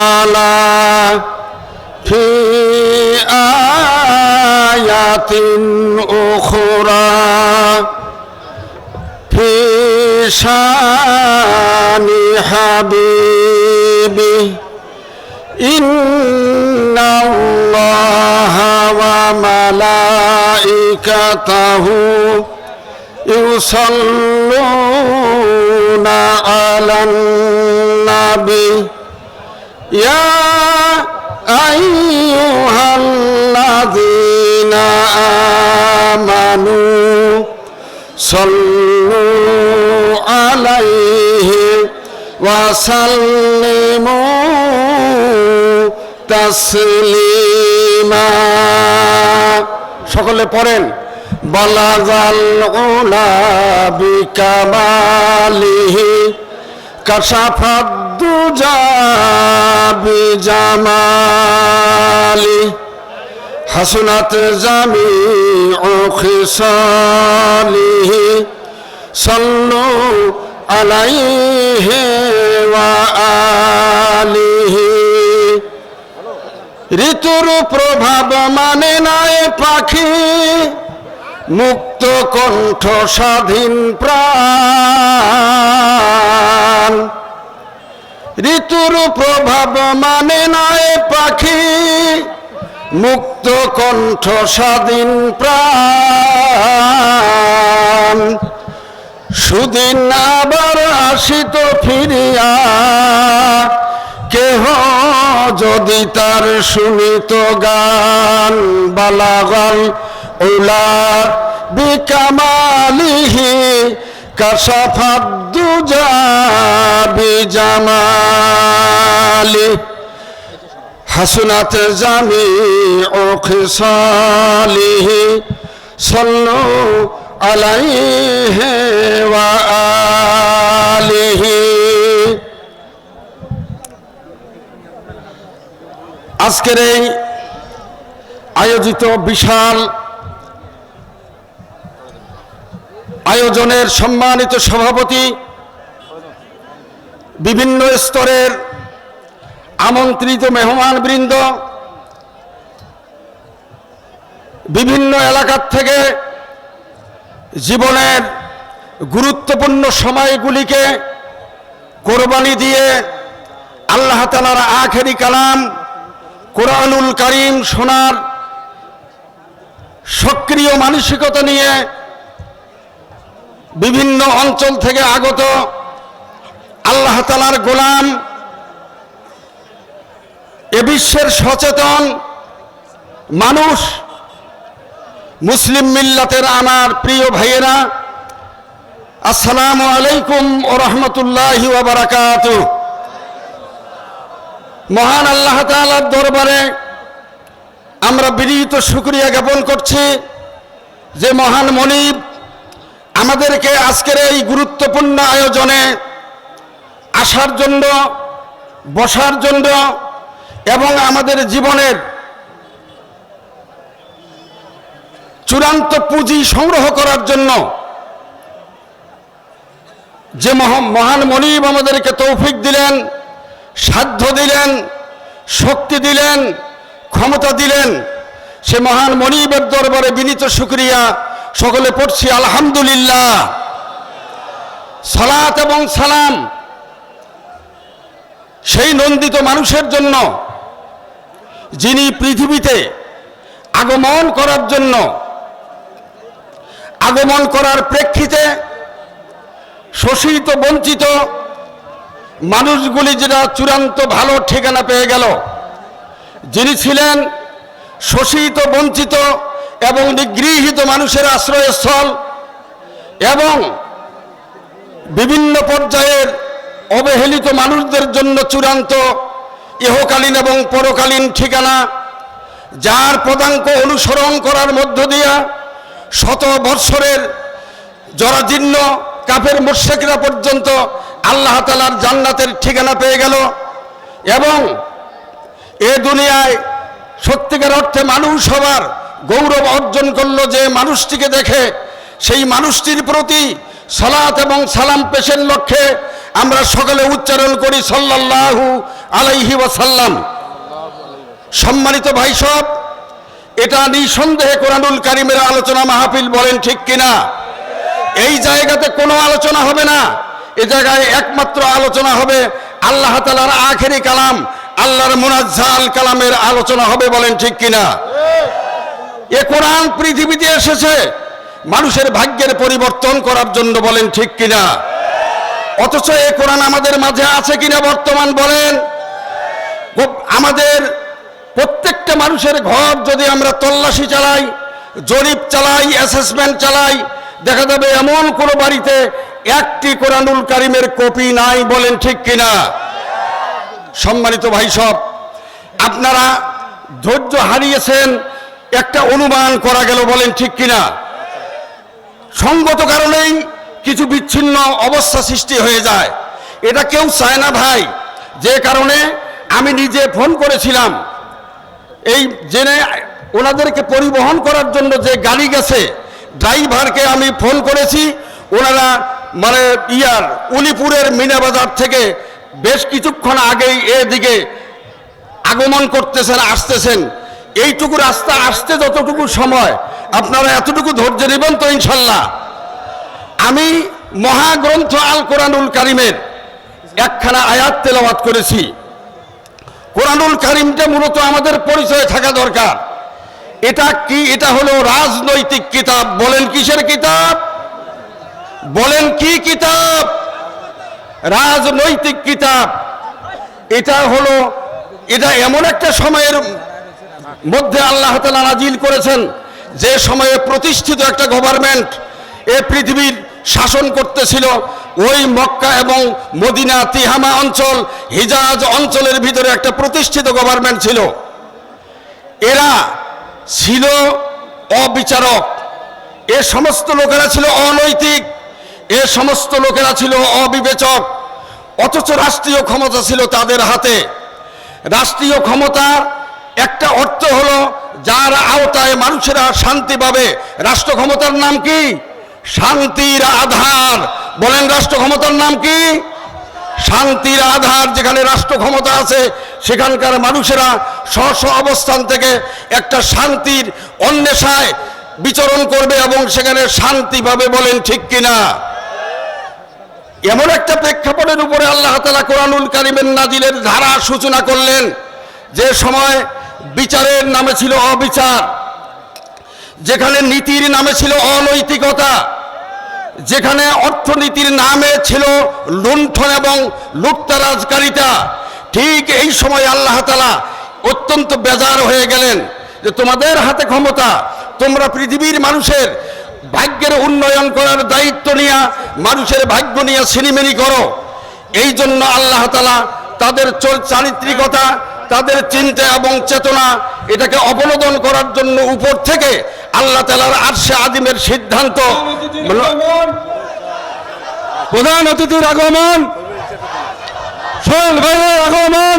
تعالى في آيات أخرى في شان حبيبه إن الله وملائكته يصلون على النبي يا أيها الذين آمنوا صلوا عليه وسلموا تسليما সকলে পড়েন বলাগাল উলা বিকামালিহি কাশাফাত হাসনাত জামি খিসালিহি সাল্লু আলাইহি ওয়া আলিহি। ঋতুর প্রভাব মানে নাই পাখি মুক্ত কণ্ঠ স্বাধীন প্রাণ। ঋতুর প্রভাব মানে নয় পাখি, মুক্ত কণ্ঠ স্বাধীন প্রাণ। সুদিন আবার আসিত ফিরিয়া, কেহ যদি তার শুনিত গান বালাগল বিকামালিহি কাশাফাদ্দুজা বিজামালি হাসুনাত জামি ও খিসালিহি সল্লু আলাইহি ওয়া আলিহি আজকের এই আয়োজিত বিশাল আয়োজনের সম্মানিত সভাপতি, বিভিন্ন স্তরের আমন্ত্রিত মেহমান বৃন্দ, বিভিন্ন এলাকার থেকে জীবনের গুরুত্বপূর্ণ সময়গুলিকে কোরবানি দিয়ে আল্লাহ তালার আখেরি কালাম কোরআনুল করিম শোনার সক্রিয় মানসিকতা নিয়ে বিভিন্ন অঞ্চল থেকে আগত আল্লাহ তালার গোলাম এ বিশ্বের সচেতন মানুষ, মুসলিম মিল্লাতের আমার প্রিয় ভাইয়েরা, আসসালামু আলাইকুম ও রহমতুল্লাহ বারাকাত মহান আল্লাহ তালার দরবারে আমরা বিনীত শুক্রিয়া জ্ঞাপন করছি যে মহান মনিব আমাদেরকে আজকের এই গুরুত্বপূর্ণ আয়োজনে আসার জন্য, বসার জন্য এবং আমাদের জীবনের চূড়ান্ত পুঁজি সংগ্রহ করার জন্য যে মহ- মহান মনিব আমাদেরকে তৌফিক দিলেন, সাধ্য দিলেন, শক্তি দিলেন, ক্ষমতা দিলেন, সে মহান মনিবের দরবারে বিনীত শুক্রিয়া সকলে পড়ছি, আলহামদুলিল্লাহ। সালাত এবং সালাম সেই নন্দিত মানুষের জন্য, যিনি পৃথিবীতে আগমন করার জন্য, আগমন করার প্রেক্ষিতে শোষিত, বঞ্চিত মানুষগুলি যেটা চূড়ান্ত ভালো ঠিকানা পেয়ে গেল, যিনি ছিলেন শোষিত, বঞ্চিত এবং নিগৃহীত মানুষের আশ্রয়স্থল এবং বিভিন্ন পর্যায়ের অবহেলিত মানুষদের জন্য চূড়ান্ত ইহকালীন এবং পরকালীন ঠিকানা, যার পদাঙ্ক অনুসরণ করার মধ্য দিয়া শত বৎসরের জরাজীর্ণ কাফের মোর্শেকরা পর্যন্ত আল্লাহ তালার জান্নাতের ঠিকানা পেয়ে গেল এবং এ দুনিয়ায় সত্যিকার অর্থে মানুষ হবার গৌরব অর্জন করল যে মানুষটিকে দেখে। সেই মানুষটির প্রতি সালাত এবং সালাম পেশের লক্ষ্যে আমরা সকলে উচ্চারণ করি সাল্লাল্লাহু আলাইহি ওয়াসাল্লাম। সম্মানিত ভাই সব এটা নিঃসন্দেহে কোরআনুল কারিমের আলোচনা মাহফিল বলেন ঠিক কিনা? এই জায়গাতে কোনো আলোচনা হবে না। এ জায়গায় একমাত্র আলোচনা হবে আল্লাহ তালার আখেরি কালাম, আল্লাহর মোনাজ্জাল কালামের আলোচনা হবে বলেন ঠিক কিনা? এ কোরআন পৃথিবীতে এসেছে। মানুষের ভাগ্যের পরিবর্তন করার জন্য বলেন ঠিক কিনা? অথচ এ কোরআন আমাদের মাঝে আছে কিনা বর্তমান বলেন? আমাদের প্রত্যেকটা মানুষের ঘর যদি আমরা তল্লাশি চালাই, জরিপ চালাই অ্যাসেসমেন্ট চালাই, দেখা যাবে এমন কোনো বাড়িতে একটি কোরআনুল কারিমের কপি নাই বলেন ঠিক কিনা? সম্মানিত ভাই সব, আপনারা ধৈর্য হারিয়েছেন একটা অনুমান করা গেল বলেন ঠিক কিনা? সঙ্গত কারণেই কিছু বিচ্ছিন্ন অবস্থা সৃষ্টি হয়ে যায়। এটা কেউ চায় না ভাই। যে কারণে আমি নিজে ফোন করেছিলাম। এই জেনে ওনাদেরকে পরিবহন করার জন্য যে গাড়ি গেছে, ড্রাইভারকে আমি ফোন করেছি। ওনারা মানে ইয়ার উলিপুরের মিনাবাজার থেকে বেশ কিছুক্ষণ আগেই এদিকে আগমন করতেছেন, আসতেছেন। এইটুকু রাস্তা আসতে যতটুকু সময়, আপনারা এতটুকু ধৈর্য নেবেন তো ইনশাল্লাহ। আমি মহাগ্রন্থ আল কোরআনুল কারিমের একখানা আয়াত তেলাওয়াত করেছি। কোরআনুল কারিমটা মূলত আমাদের পরিচয় থাকা দরকার। এটা কি, এটা হলো রাজনৈতিক কিতাব। বলেন কিসের কিতাব? বলেন কি কিতাব? রাজনৈতিক কিতাব। এটা হলো, এটা এমন একটা সময়ের মধ্যে আল্লাহ তালা নাজিল করেছেন যে সময়ে প্রতিষ্ঠিত একটা গভর্নমেন্ট এ পৃথিবীর শাসন করতেছিল, ওই মক্কা এবং মদিনা তিহামা অঞ্চল, হিজাজ অঞ্চলের ভিতরে একটা প্রতিষ্ঠিত গভর্নমেন্ট ছিল। এরা ছিল অবিচারক। এ সমস্ত লোকেরা ছিল অনৈতিক। এ সমস্ত লোকেরা ছিল অবিবেচক। অথচ রাষ্ট্রীয় ক্ষমতা ছিল তাদের হাতে। রাষ্ট্রীয় ক্ষমতার একটা অর্থ হলো, যার আওতায় মানুষেরা শান্তি পাবে। রাষ্ট্র ক্ষমতার নাম কি? শান্তির আধার। বলেন রাষ্ট্র ক্ষমতার নাম কি? শান্তির আধার, যেখানে রাষ্ট্র ক্ষমতা আছে, সেখানকার মানুষেরা স্ব অবস্থান থেকে একটা শান্তির অন্বেষায় বিচরণ করবে এবং সেখানে শান্তি পাবে বলেন ঠিক কিনা? এমন একটা প্রেক্ষাপটের উপরে আল্লাহ তালা কোরআনুল কারিমের নাজিলের ধারা সূচনা করলেন, যে সময় বিচারের নামে ছিল অবিচার। যেখানে নীতির নামে ছিল অনৈতিকতা, যেখানে অর্থনীতির নামে ছিল লুণ্ঠন এবং লুপ্তারাজকারিতা ঠিক এই সময় আল্লাহ তালা অত্যন্ত বেজার হয়ে গেলেন যে তোমাদের হাতে ক্ষমতা, তোমরা পৃথিবীর মানুষের ভাগ্যের উন্নয়ন করার দায়িত্ব নিয়ে, মানুষের ভাগ্য নিয়ে সিনিমিনি করো। এই জন্য আল্লাহ তালা তাদের চারিত্রিকতা তাদের চিন্তা এবং চেতনা এটাকে অবলোদন করার জন্য উপর থেকে আল্লাহ তালার আরশে আদিমের সিদ্ধান্ত। প্রধান অতিথির আগমন। সোহেল ভাইয়ের আগমন।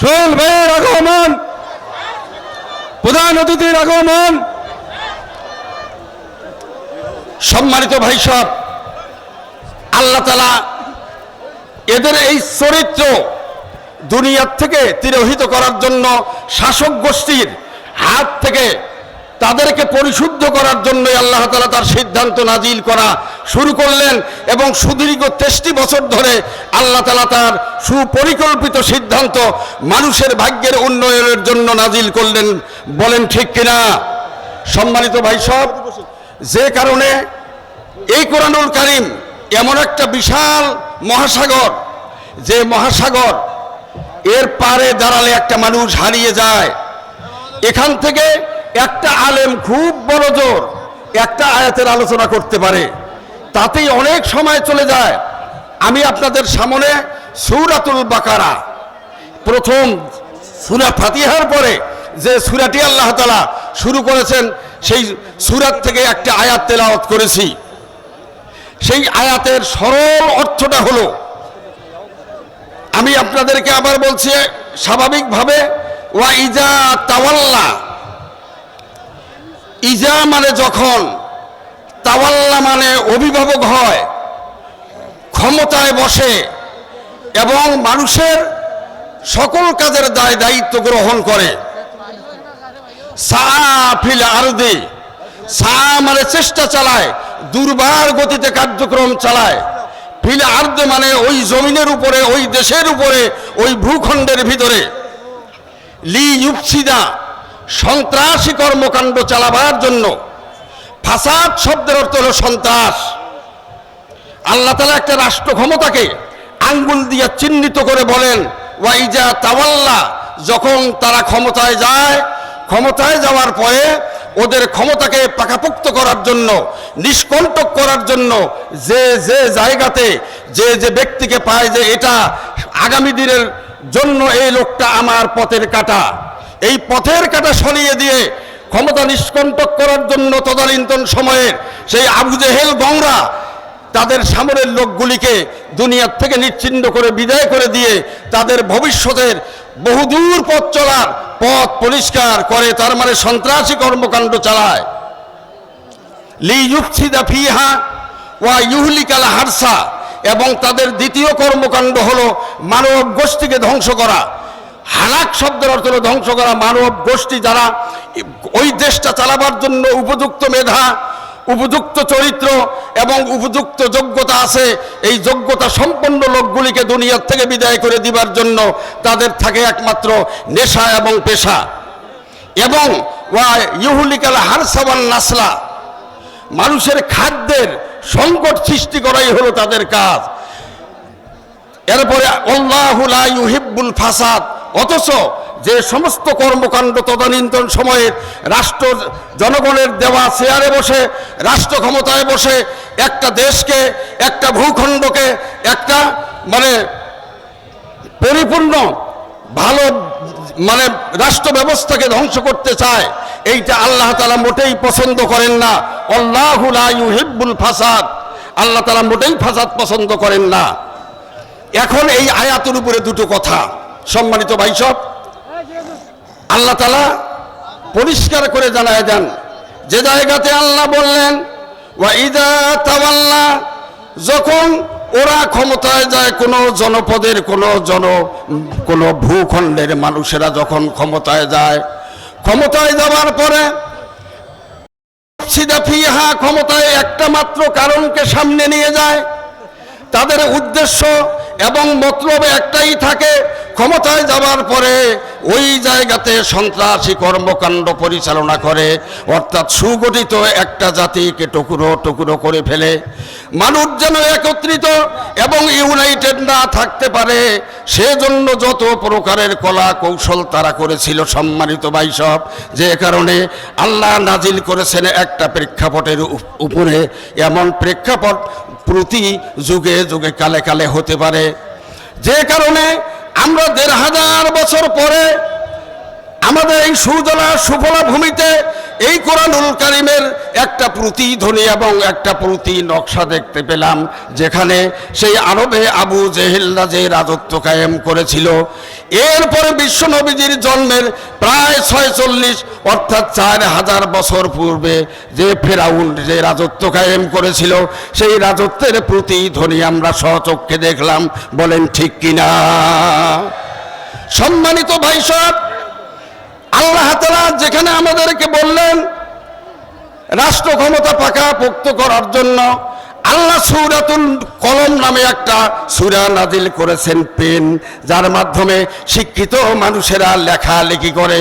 সোহেল ভাইয়ের আগমন। প্রধান অতিথির আগমন। সম্মানিত ভাই সব আল্লাহ তালা এদের এই চরিত্র দুনিয়ার থেকে তিরোহিত করার জন্য শাসক গোষ্ঠীর হাত থেকে তাদেরকে পরিশুদ্ধ করার জন্যই আল্লাহ তালা তার সিদ্ধান্ত নাজিল করা শুরু করলেন এবং সুদীর্ঘ তেষ্টি বছর ধরে আল্লাহ তালা তার সুপরিকল্পিত সিদ্ধান্ত মানুষের ভাগ্যের উন্নয়নের জন্য নাজিল করলেন। বলেন ঠিক কিনা? সম্মানিত ভাই সব যে কারণে এই কোরআনুল কারিম এমন একটা বিশাল মহাসাগর, যে মহাসাগর এর পারে দাঁড়ালে একটা মানুষ হারিয়ে যায়। এখান থেকে একটা আলেম খুব বড় জোর একটা আয়াতের আলোচনা করতে পারে। তাতেই অনেক সময় চলে যায়। আমি আপনাদের সামনে সৌরাতুল বাকারা, প্রথম সুরা ফাতিহার পরে যে সুরাটি আল্লাহ তালা শুরু করেছেন, সেই সুরাত থেকে একটা আয়াত তেলাওয়াত করেছি। সেই আয়াতের সরল অর্থটা হলো আমি আপনাদেরকে আবার বলছি, স্বাভাবিকভাবে, ওয়া ইজা তাওয়াল্লা, ইজা মানে যখন, তাওয়াল্লা মানে অভিভাবক হয়, ক্ষমতায় বসে, এবং মানুষের সকল কাজের দায় দায়িত্ব গ্রহণ করে। সাফিল আরদে, সা মানে চেষ্টা চালায়, দুর্বার গতিতে কার্যক্রম চালায়। ফিল আর্দে মানে ওই জমিনের উপরে, ওই দেশের উপরে, ওই ভূখণ্ডের ভিতরে। লি ইউপসিদা সন্ত্রাসী কর্মকাণ্ড চালাবার জন্য ফাসাদ শব্দের অর্থ হলো সন্ত্রাস। আল্লাহ তালা একটা রাষ্ট্র ক্ষমতাকে আঙ্গুল দিয়ে চিহ্নিত করে বলেন, ওয়াইজা তাওয়াল্লা, যখন তারা ক্ষমতায় যায়, ক্ষমতায় যাওয়ার পরে ওদের ক্ষমতাকে পাকাপোক্ত করার জন্য, নিষ্কণ্টক করার জন্য, যে যে জায়গাতে, যে যে ব্যক্তিকে পায় যে এটা আগামী দিনের জন্য এই লোকটা আমার পথের কাটা। এই পথের কাটা সরিয়ে দিয়ে ক্ষমতা নিষ্কণ্টক করার জন্য তদানীন্তন সময়ের সেই আবু জেহেল গংরা তাদের সামনের লোকগুলিকে দুনিয়ার থেকে নিচ্ছিন্ন করে বিদায় করে দিয়ে তাদের ভবিষ্যতের বহুদূর পথ চলার পথ পরিষ্কার করে, তার মানে সন্ত্রাসী কর্মকাণ্ড চালায়। লি ফিহা ওয়া ইউহলিকাল হারসা, এবং তাদের দ্বিতীয় কর্মকাণ্ড হলো মানব গোষ্ঠীকে ধ্বংস করা। হালাক শব্দের অর্থ ধ্বংস করা, মানব গোষ্ঠী যারা ওই দেশটা চালাবার জন্য উপযুক্ত মেধা উপযুক্ত চরিত্র এবং উপযুক্ত যোগ্যতা আছে, এই যোগ্যতা সম্পন্ন লোকগুলিকে দুনিয়ার থেকে বিদায় করে দিবার জন্য তাদের থাকে একমাত্র নেশা এবং পেশা। এবং ওয়া ইহুলিকাল হারসাবান নাসলা, মানুষের খাদ্যের সংকট সৃষ্টি করাই হলো তাদের কাজ। এরপরে আল্লাহুলা ফাসাদ অথচ যে সমস্ত কর্মকাণ্ড তদানীন্তন সময়ে রাষ্ট্র জনগণের দেওয়া চেয়ারে বসে, রাষ্ট্র ক্ষমতায় বসে, একটা দেশকে, একটা ভূখণ্ডকে, একটা মানে পরিপূর্ণ ভালো মানে রাষ্ট্র ব্যবস্থাকে ধ্বংস করতে চায়, এইটা আল্লাহ তালা মোটেই পছন্দ করেন না। হিব্বুল ফাসাদ। আল্লাহ তালা মোটেই ফাসাদ পছন্দ করেন না। এখন এই আয়াতের উপরে দুটো কথা। সম্মানিত ভাইসব আল্লাহ তালা পরিষ্কার করে জানায় দেন। যে জায়গাতে আল্লাহ বললেন ওয়াইদা যখন ওরা ক্ষমতায় যায়, কোনো জনপদের, কোনো জন, কোনো ভূখণ্ডের মানুষেরা যখন ক্ষমতায় যায়, ক্ষমতায় যাওয়ার পরে সিদা ক্ষমতায় একটা মাত্র কারণকে সামনে নিয়ে যায় তাদের উদ্দেশ্য এবং মতলব একটাই থাকে, ক্ষমতায় যাওয়ার পরে ওই জায়গাতে সন্ত্রাসী কর্মকাণ্ড পরিচালনা করে, অর্থাৎ সুগঠিত একটা জাতিকে টুকরো টুকরো করে ফেলে। মানুষ যেন একত্রিত এবং ইউনাইটেড না থাকতে পারে, সেজন্য যত প্রকারের কলা কৌশল তারা করেছিল সম্মানিত বাইসব যে কারণে আল্লাহ নাজিল করেছেন একটা প্রেক্ষাপটের উপরে। এমন প্রেক্ষাপট প্রতি যুগে যুগে কালে কালে হতে পারে। যে কারণে আমরা দেড় হাজার বছর পরে আমাদের এই সুজলা সুফলা ভূমিতে এই কোরআনুল কারিমের একটা প্রতিধ্বনি এবং একটা প্রতি নকশা দেখতে পেলাম, যেখানে সেই আরবে আবু জেহেল্লা যে রাজত্ব কায়েম করেছিল, এরপরে বিশ্ব নবীজির জন্মের প্রায় ছয়চল্লিশ অর্থাৎ চার হাজার বছর পূর্বে যে ফেরাউন যে রাজত্ব কায়েম করেছিল, সেই রাজত্বের প্রতিধ্বনি আমরা সচক্ষে দেখলাম, বলেন ঠিক কিনা? সম্মানিত ভাই সব আল্লাহ তালা যেখানে আমাদেরকে বললেন, রাষ্ট্র ক্ষমতা পাকা পোক্ত করার জন্য আল্লাহ সৌরাতুল কলম নামে একটা সুরা নাজিল করেছেন পেন, যার মাধ্যমে শিক্ষিত মানুষেরা লেখালেখি করে।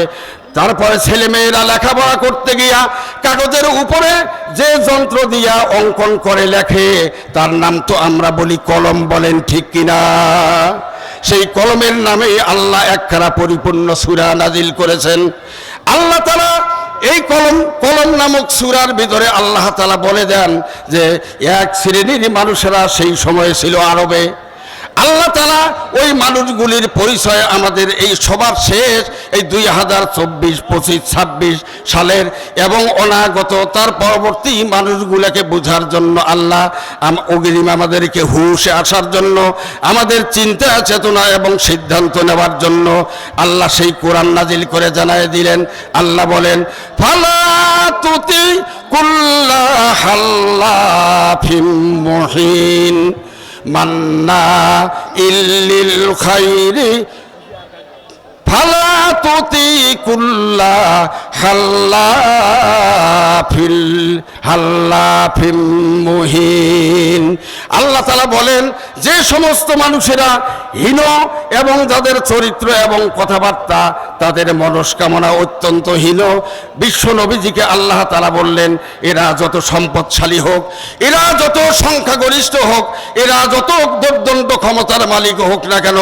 তারপরে ছেলেমেয়েরা লেখাপড়া করতে গিয়া কাগজের উপরে যে যন্ত্র দিয়া অঙ্কন করে লেখে, তার নাম তো আমরা বলি কলম বলেন ঠিক কিনা? সেই কলমের নামেই আল্লাহ একখানা পরিপূর্ণ সুরা নাজিল করেছেন। আল্লাহ তালা এই কলম কলম নামক সুরার ভিতরে আল্লাহ তালা বলে দেন যে, এক শ্রেণির মানুষেরা সেই সময়ে ছিল আরবে। আল্লাহ তালা ওই মানুষগুলির পরিচয় আমাদের এই সবার শেষ, এই দুই হাজার চব্বিশ, পঁচিশ, ছাব্বিশ সালের এবং অনাগত, তার পরবর্তী মানুষগুলোকে বোঝার জন্য আল্লাহ অগ্রিম আমাদেরকে হুশে আসার জন্য, আমাদের চিন্তা চেতনা এবং সিদ্ধান্ত নেওয়ার জন্য আল্লাহ সেই কোরআন নাজিল করে জানায় দিলেন। আল্লাহ বলেন, ফালা কুল্লা হাল্লাফিম মুহিন। মান্না ইল্লিল খাইরি ফালা হাল্লা ফিল হাল্লা ফিম মুহিন। আল্লাহ তালা বলেন, যে সমস্ত মানুষেরা হীন এবং যাদের চরিত্র এবং কথাবার্তা তাদের মনস্কামনা অত্যন্ত হীন, বিশ্ব নবীজিকে আল্লাহ তালা বললেন, এরা যত সম্পদশালী হোক, এরা যত সংখ্যাগরিষ্ঠ হোক, এরা যত দুর্দণ্ড ক্ষমতার মালিক হোক না কেন,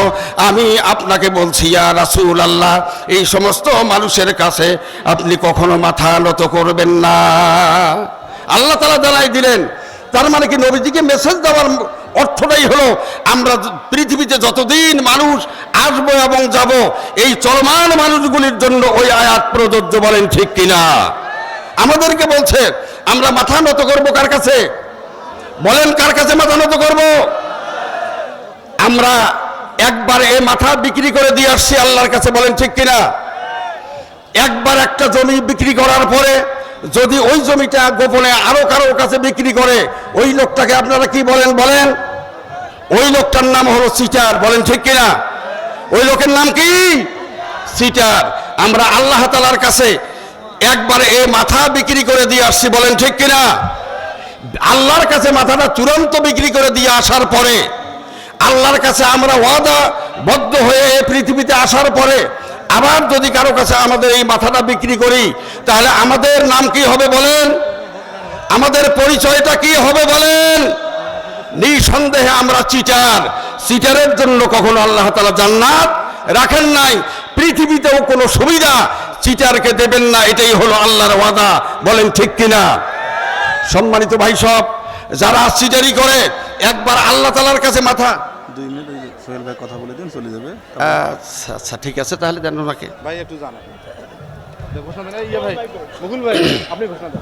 আমি আপনাকে বলছি, ইয়া রাসূল আল্লাহ এই সমস্ত মানুষের কাছে আপনি কখনো মাথা নত করবেন না। আল্লাহ তালা জানাই দিলেন, তার মানে কি নবীজিকে মেসেজ দেওয়ার অর্থটাই হলো, আমরা পৃথিবীতে যতদিন মানুষ আসব এবং যাব, এই চলমান মানুষগুলির জন্য ওই আয়াত প্রযোজ্য বলেন ঠিক কিনা? আমাদেরকে বলছে, আমরা মাথা নত করব কার কাছে? বলেন কার কাছে মাথা নত করব? আমরা একবার এ মাথা বিক্রি করে দিয়ে আসছি আল্লাহর কাছে, বলেন ঠিক কিনা? একবার একটা জমি বিক্রি করার পরে যদি ওই জমিটা গোপনে আরও কারোর কাছে বিক্রি করে, ওই লোকটাকে আপনারা কি বলেন বলেন? ওই লোকটার নাম হলো সিটার, বলেন ঠিক কিনা? ওই লোকের নাম কি? সিটার। আমরা আল্লাহ তালার কাছে একবার এ মাথা বিক্রি করে দিয়ে আসছি, বলেন ঠিক কিনা? আল্লাহর কাছে মাথাটা চূড়ান্ত বিক্রি করে দিয়ে আসার পরে, আল্লাহর কাছে আমরা ওয়াদা বদ্ধ হয়ে এই পৃথিবীতে আসার পরে আবার যদি কারও কাছে আমাদের এই মাথাটা বিক্রি করি, তাহলে আমাদের নাম কি হবে বলেন? আমাদের পরিচয়টা কি হবে বলেন? নিঃসন্দেহে আমরা চিটার। চিটারের জন্য কখনো আল্লাহ তালা জান্নাত রাখেন নাই। পৃথিবীতেও কোনো সুবিধা চিটারকে দেবেন না, এটাই হলো আল্লাহর ওয়াদা। বলেন ঠিক কিনা? সম্মানিত ভাই সব, যারা চিটারি করে, একবার আল্লাহ তালার কাছে মাথা দুই মিনিট কথা আচ্ছা আচ্ছা ঠিক আছে তাহলে দেন ওনাকে। ভাই একটু জানা ঘোষণা দেন ইয়ে ভাই মুকুল ভাই আপনি ঘোষণা দেন।